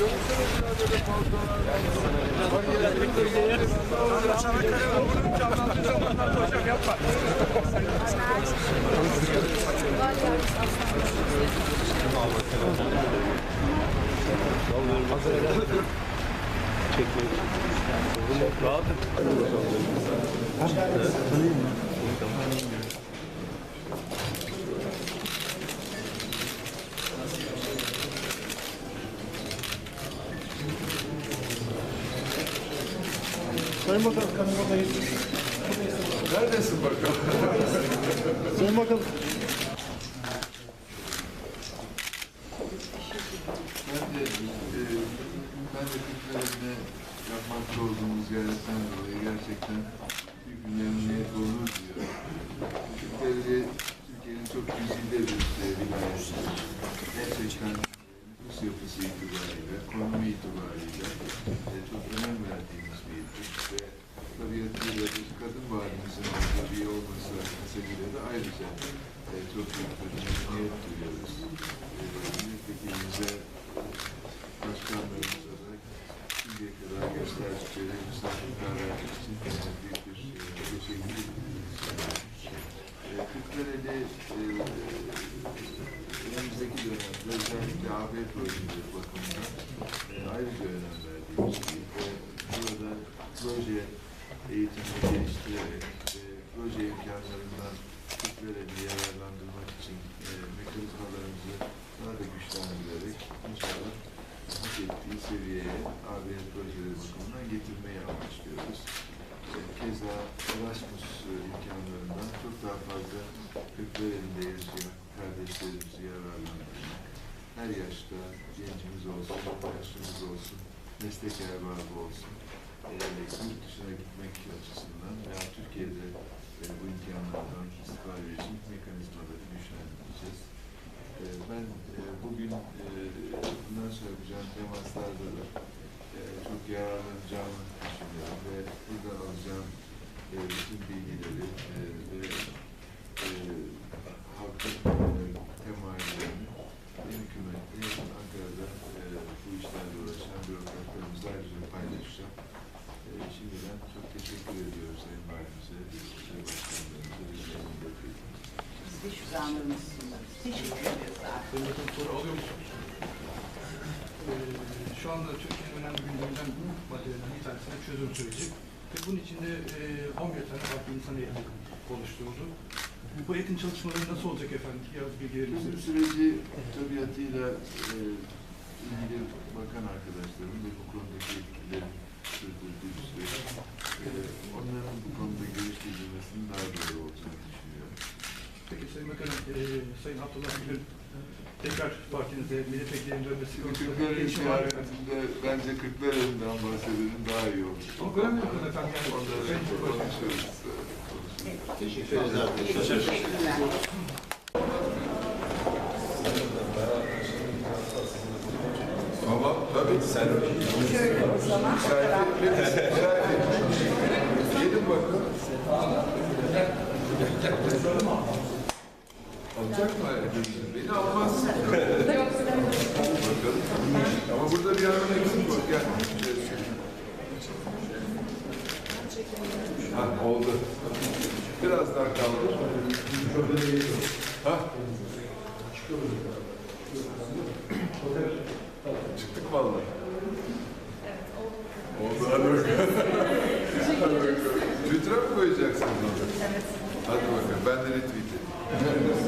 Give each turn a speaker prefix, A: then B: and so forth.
A: olur. Rahat
B: Sayın kanım buradayız.
C: Neredesin bakalım?
B: Sayın Bakanım.
C: Ben de, e, ben de Türklerine yapmakta olduğumuz gayretten dolayı gerçekten büyük bir memnuniyet onur duyuyorum. Türkleri, Türkiye'nin çok güzide bir vilayeti. Gerçekten nüfus yapısı itibariyle, konumu itibariyle e, çok önem verdiğimiz bir tabiatıyla bir kadın valimizin olduğu bir olması sebebiyle de ayrıca e, çok büyük bir memnuniyet duyuyoruz. E, milletvekilimize, başkanlarımıza da şimdiye kadar gösterdikleri misafirperverlik için e, büyük bir e, teşekkür ediyoruz. E, Kırklareli e, önümüzdeki dönemde özellikle afet bölgeleri bakımından e, ayrıca önem verdiğimiz bir ve burada proje eğitimini geliştirerek e, proje imkanlarından Kırklareli'yi yararlandırmak için e, mekanizmalarımızı daha da güçlendirerek inşallah hak ettiği seviyeye ABS projeleri bakımından getirmeyi amaçlıyoruz. E, Keza Erasmus e, imkanlarından çok daha fazla Kırklareli'nde yaşayan kardeşlerimizi yararlandırmak, her yaşta gencimiz olsun, yaşlımız olsun, meslek erbabı olsun, yurt dışına gitmek açısından veya Türkiye'de e, bu imkanlardan istifade için mekanizmaları güçlendireceğiz. E, ben e, bugün e, bundan sonra yapacağım temaslarda da e, çok yararlanacağımı düşünüyorum ve buradan alacağım e, bütün bilgileri e, ve e, halkın e, temayüllerini hem hükümette hem Ankara'da e, bu işlerle uğraşan bürokratlarımızla ayrıca paylaşacağım. E, şimdiden çok teşekkür ediyoruz Valimize, Sayın Başkanlarımıza, Sayın Milletvekilimize.
D: Biz de şükranlarımızı sunarız. Teşekkür ederiz abi.
B: Sayın Bakanım soru alıyor musunuz? Ee, şu anda Türkiye'nin önemli gündeminden maddelerinden bir tanesi de çözüm süreci. Ve bunun içinde e, 11 tane farklı insan heyeti oluşturuldu. Bu heyetin çalışmaları nasıl olacak efendim? Biraz bilgi verir
C: Çözüm
B: misiniz?
C: süreci tabiatıyla e, ilgili bakan arkadaşlarım ve bu konudaki etkilerin sürdürdüğü bir süreç. E, onların bu konuda görüş bildirmesinin daha doğru olacağını düşünüyorum.
B: Peki Sayın Bakanım, e, Sayın Abdullah Gül tekrar partinize milletvekillerinin dönmesi konusunda bir
C: Kırklareli
B: gelişme var mı?
C: bence Kırklareli'nden bahsedelim daha iyi olur.
B: Çok önemli bir konu efendim. Yani,
C: Onları
B: Sayın Cumhurbaşkanı.
C: konuşuruz.
D: Teşekkür ederiz. Teşekkürler.
C: Sen
D: Şöyle o zaman.
C: Gelin bakın. Alacak mı? Beni almaz. Bakalım. Ama burada bir yandan eksik var. Gel. Ha oldu. Biraz daha kaldı. Ha? Çıktık vallahi. Oldu. Hadi bakalım. Hadi bakalım. Twitter'a mı koyacaksınız onu? Evet. Hadi bakalım. Ben de retweet edeyim.